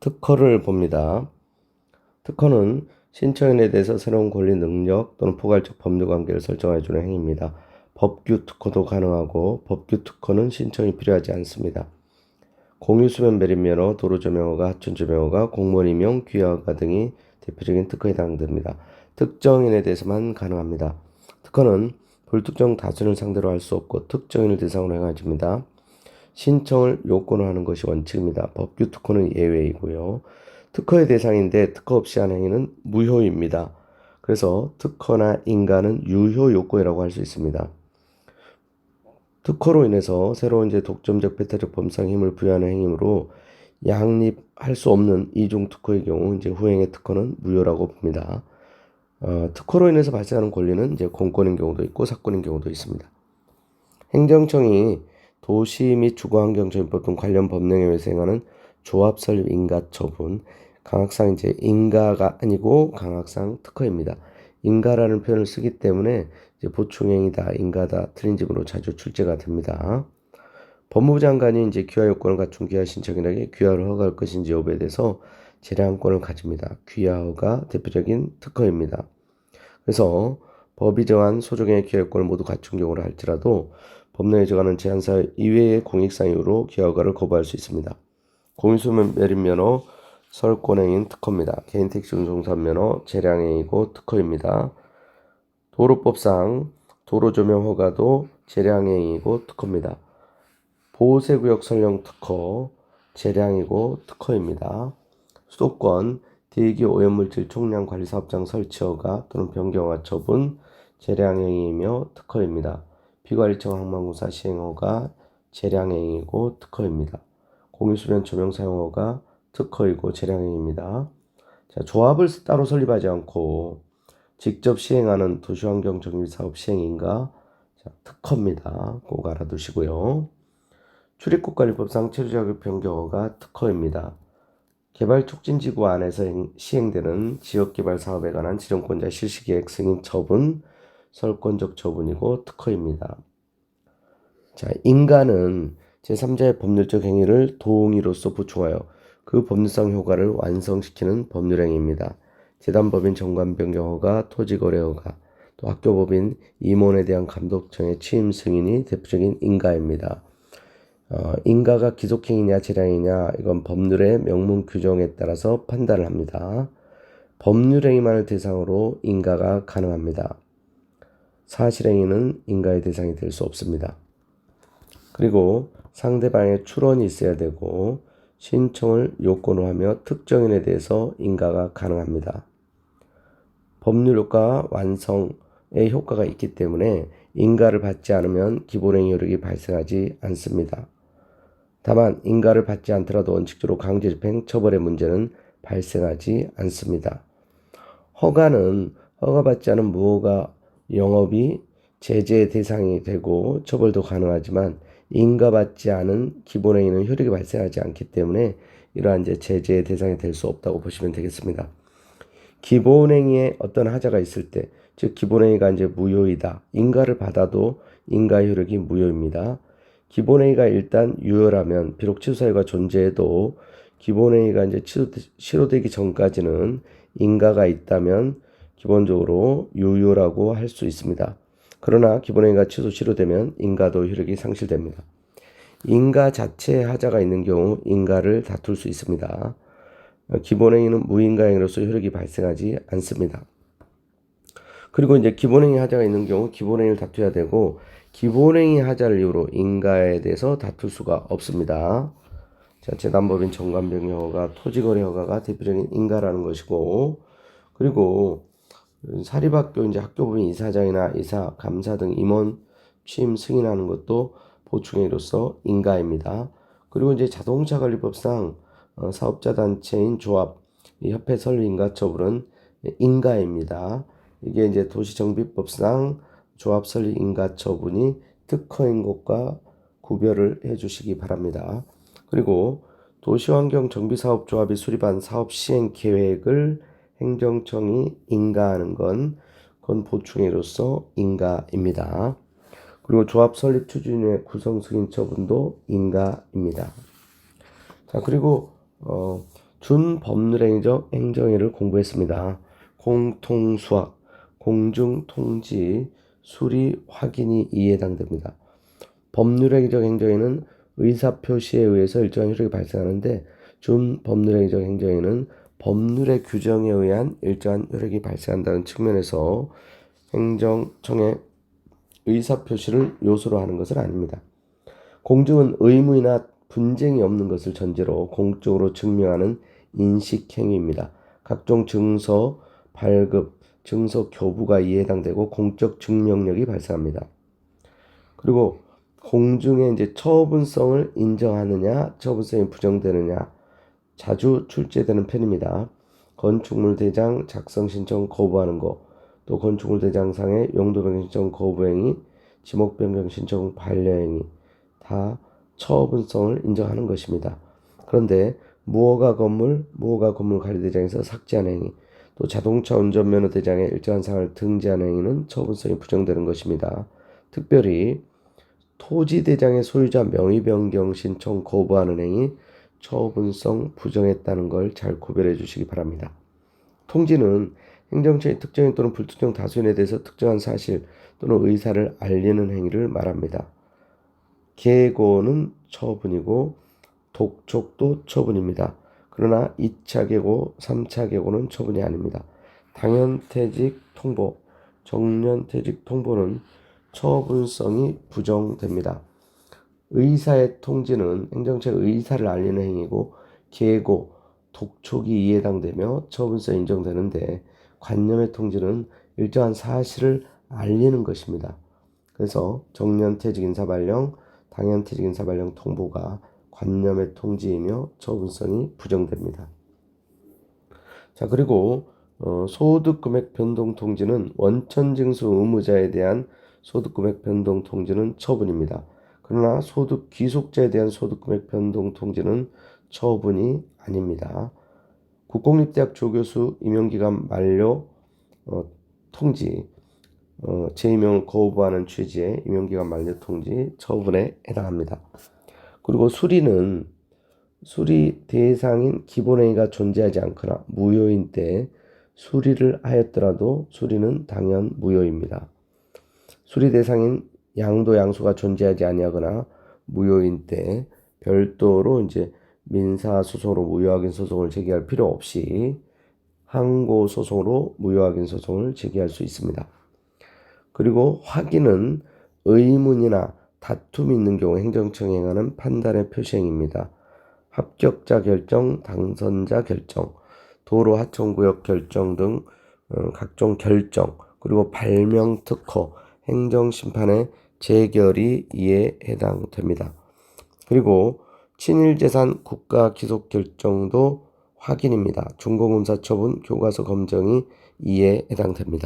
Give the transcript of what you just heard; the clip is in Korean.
특허를 봅니다. 특허는 신청인에 대해서 새로운 권리 능력 또는 포괄적 법률 관계를 설정해 주는 행위입니다. 법규 특허도 가능하고 법규 특허는 신청이 필요하지 않습니다. 공유수면 매립면허, 도로조명허가, 하천조명허가, 공무원 임용, 귀화허가 등이 대표적인 특허에 해당됩니다. 특정인에 대해서만 가능합니다. 특허는 불특정 다수를 상대로 할 수 없고 특정인을 대상으로 행해집니다. 신청을 요건을 하는 것이 원칙입니다. 법규 특허는 예외이고요. 특허의 대상인데 특허 없이 한 행위는 무효입니다. 그래서 특허나 인가는 유효 요건이라고 할 수 있습니다. 특허로 인해서 새로운 이제 독점적 배타적 범상 힘을 부여하는 행위로 양립할 수 없는 이중 특허의 경우 이제 후행의 특허는 무효라고 봅니다. 어, 특허로 인해서 발생하는 권리는 이제 공권인 경우도 있고 사건인 경우도 있습니다. 행정청이 도시 및 주거환경정비법 등 관련 법령에 행하는 조합 설립 인가 처분, 강학상 이제 인가가 아니고 강학상 특허입니다. 인가라는 표현을 쓰기 때문에 이제 보충행위다, 인가다, 틀린 집으로 자주 출제가 됩니다. 법무부 장관이 이제 귀화 요건을 갖춘 귀화 신청인에게 귀화를 허가할 것인지 여부에 대해서 재량권을 가집니다. 귀화가 대표적인 특허입니다. 그래서 법이 정한 소정의 귀화 요건을 모두 갖춘 경우를 할지라도 법령에 정하는 제한사 이외의 귀화 허가를 거부할 수 있습니다. 공유수면 매립면허, 설권행인 특허입니다. 개인 택시 운송사 면허, 재량행위고 특허입니다. 도로법상 도로조명 허가도 재량행위고 특허입니다. 보호세구역 설령 특허, 재량이고 특허입니다. 수도권 대기 오염물질 총량 관리 사업장 설치 허가 또는 변경화 처분, 재량행위이며 특허입니다. 비관리청 항만공사 시행 허가, 재량행위고 특허입니다. 공유수면 조명 사용 허가, 특허이고 재량행위입니다. 자, 조합을 따로 설립하지 않고 직접 시행하는 도시환경 정비사업 시행인가 자, 특허입니다. 꼭 알아두시고요. 출입국 관리법상 체류자격 변경허가 특허입니다. 개발촉진지구 안에서 시행되는 지역개발 사업에 관한 지정권자 실시계획 승인 처분, 설권적 처분이고 특허입니다. 자, 인가는 제3자의 법률적 행위를 도응이로서 보충하여 그 법률상 효과를 완성시키는 법률행위입니다. 재단법인 정관변경허가, 토지거래허가, 또 학교법인 임원에 대한 감독청의 취임 승인이 대표적인 인가입니다. 어, 인가가 기속행위냐 재량이냐 이건 법률의 명문 규정에 따라서 판단을 합니다. 법률행위만을 대상으로 인가가 가능합니다. 사실행위는 인가의 대상이 될 수 없습니다. 그리고 상대방의 출원이 있어야 되고 신청을 요건으로 하며 특정인에 대해서 인가가 가능합니다. 법률 효과 완성의 효과가 있기 때문에 인가를 받지 않으면 기본행위 효력이 발생하지 않습니다. 다만 인가를 받지 않더라도 원칙적으로 강제집행 처벌의 문제는 발생하지 않습니다. 허가는 허가받지 않은 무허가 영업이 제재 대상이 되고 처벌도 가능하지만 인가받지 않은 기본행위는 효력이 발생하지 않기 때문에 이러한 이제 제재의 대상이 될 수 없다고 보시면 되겠습니다. 기본행위에 어떤 하자가 있을 때, 즉 기본행위가 이제 무효이다. 인가를 받아도 인가 효력이 무효입니다. 기본행위가 일단 유효라면 비록 취소사유가 존재해도 기본행위가 이제 실효되기 전까지는 인가가 있다면 기본적으로 유효라고 할 수 있습니다. 그러나 기본행위가 취소 실효되면 인가도 효력이 상실됩니다. 인가 자체에 하자가 있는 경우 인가를 다툴 수 있습니다. 기본행위는 무인가행위로서 효력이 발생하지 않습니다. 그리고 이제 기본행위 하자가 있는 경우 기본행위를 다투어야 되고 기본행위 하자를 이유로 인가에 대해서 다툴 수가 없습니다. 자, 재단법인 정관병 허가 토지거래 허가가 대표적인 인가라는 것이고 그리고 사립학교 이제 학교법인 이사장이나 이사, 감사 등 임원 취임 승인하는 것도 보충행위로서 인가입니다. 그리고 이제 자동차 관리법상 어, 사업자 단체인 조합, 협회 설립 인가 처분은 인가입니다. 이게 이제 도시정비법상 조합 설립 인가 처분이 특허인 것과 구별을 해 주시기 바랍니다. 그리고 도시환경 정비사업조합이 수립한 사업 시행 계획을 행정청이 인가하는 건 그건 보충해로서 인가입니다. 그리고 조합 설립 추진의 구성 승인 처분도 인가입니다. 자 그리고 어, 준 법률행정 행정위를 공부했습니다. 공통수학, 공중통지, 수리, 확인이 이에 해당됩니다. 법률행정 행정위는 의사표시에 의해서 일정한 효력이 발생하는데 준 법률행정 행정위는 법률의 규정에 의한 일정한 효력이 발생한다는 측면에서 행정청의 의사표시를 요소로 하는 것은 아닙니다. 공증은 의무이나 분쟁이 없는 것을 전제로 공적으로 증명하는 인식행위입니다. 각종 증서, 발급, 증서 교부가 이에 해당되고 공적 증명력이 발생합니다. 그리고 공증의 이제 처분성을 인정하느냐, 처분성이 부정되느냐 자주 출제되는 편입니다. 건축물 대장 작성 신청 거부하는 거, 또 건축물 대장상의 용도 변경 신청 거부 행위, 지목 변경 신청 반려 행위 다 처분성을 인정하는 것입니다. 그런데 무허가 건물, 무허가 건물 관리 대장에서 삭제하는 행위, 또 자동차 운전면허 대장에 일정한 사항을 등재하는 행위는 처분성이 부정되는 것입니다. 특별히 토지 대장의 소유자 명의 변경 신청 거부하는 행위 처분성 부정했다는 걸 잘 구별해 주시기 바랍니다. 통지는 행정처의 특정인 또는 불특정 다수인에 대해서 특정한 사실 또는 의사를 알리는 행위를 말합니다. 계고는 처분이고 독촉도 처분입니다. 그러나 2차 계고, 3차 계고는 처분이 아닙니다. 당연퇴직 통보, 정년퇴직 통보는 처분성이 부정됩니다. 의사의 통지는 행정처의 의사를 알리는 행위고 계고, 독촉이 이에 해당되며 처분성 인정되는데 관념의 통지는 일정한 사실을 알리는 것입니다. 그래서 정년퇴직 인사발령, 당연퇴직 인사발령 통보가 관념의 통지이며 처분성이 부정됩니다. 자 그리고 어, 소득금액 변동 통지는 원천 징수 의무자에 대한 소득금액 변동 통지는 처분입니다. 그러나 소득 귀속자에 대한 소득금액 변동 통지는 처분이 아닙니다. 국공립대학 조교수 임용기간 만료 어, 통지 어, 재임용을 거부하는 취지의 임용기간 만료 통지 처분에 해당합니다. 그리고 수리는 수리 대상인 기본행위가 존재하지 않거나 무효인 때 수리를 하였더라도 수리는 당연 무효입니다. 수리 대상인 양도 양수가 존재하지 아니하거나 무효인 때 별도로 이제 민사 소송으로 무효확인 소송을 제기할 필요 없이 항고 소송으로 무효확인 소송을 제기할 수 있습니다. 그리고 확인은 의문이나 다툼이 있는 경우 행정청이 행하는 판단의 표시행입니다. 합격자 결정, 당선자 결정, 도로 하천구역 결정 등 어, 각종 결정, 그리고 발명 특허, 행정심판의 재결이 이에 해당됩니다. 그리고 친일재산 국가 기속 결정도 확인입니다. 중공검사 처분, 교과서 검정이 이에 해당됩니다.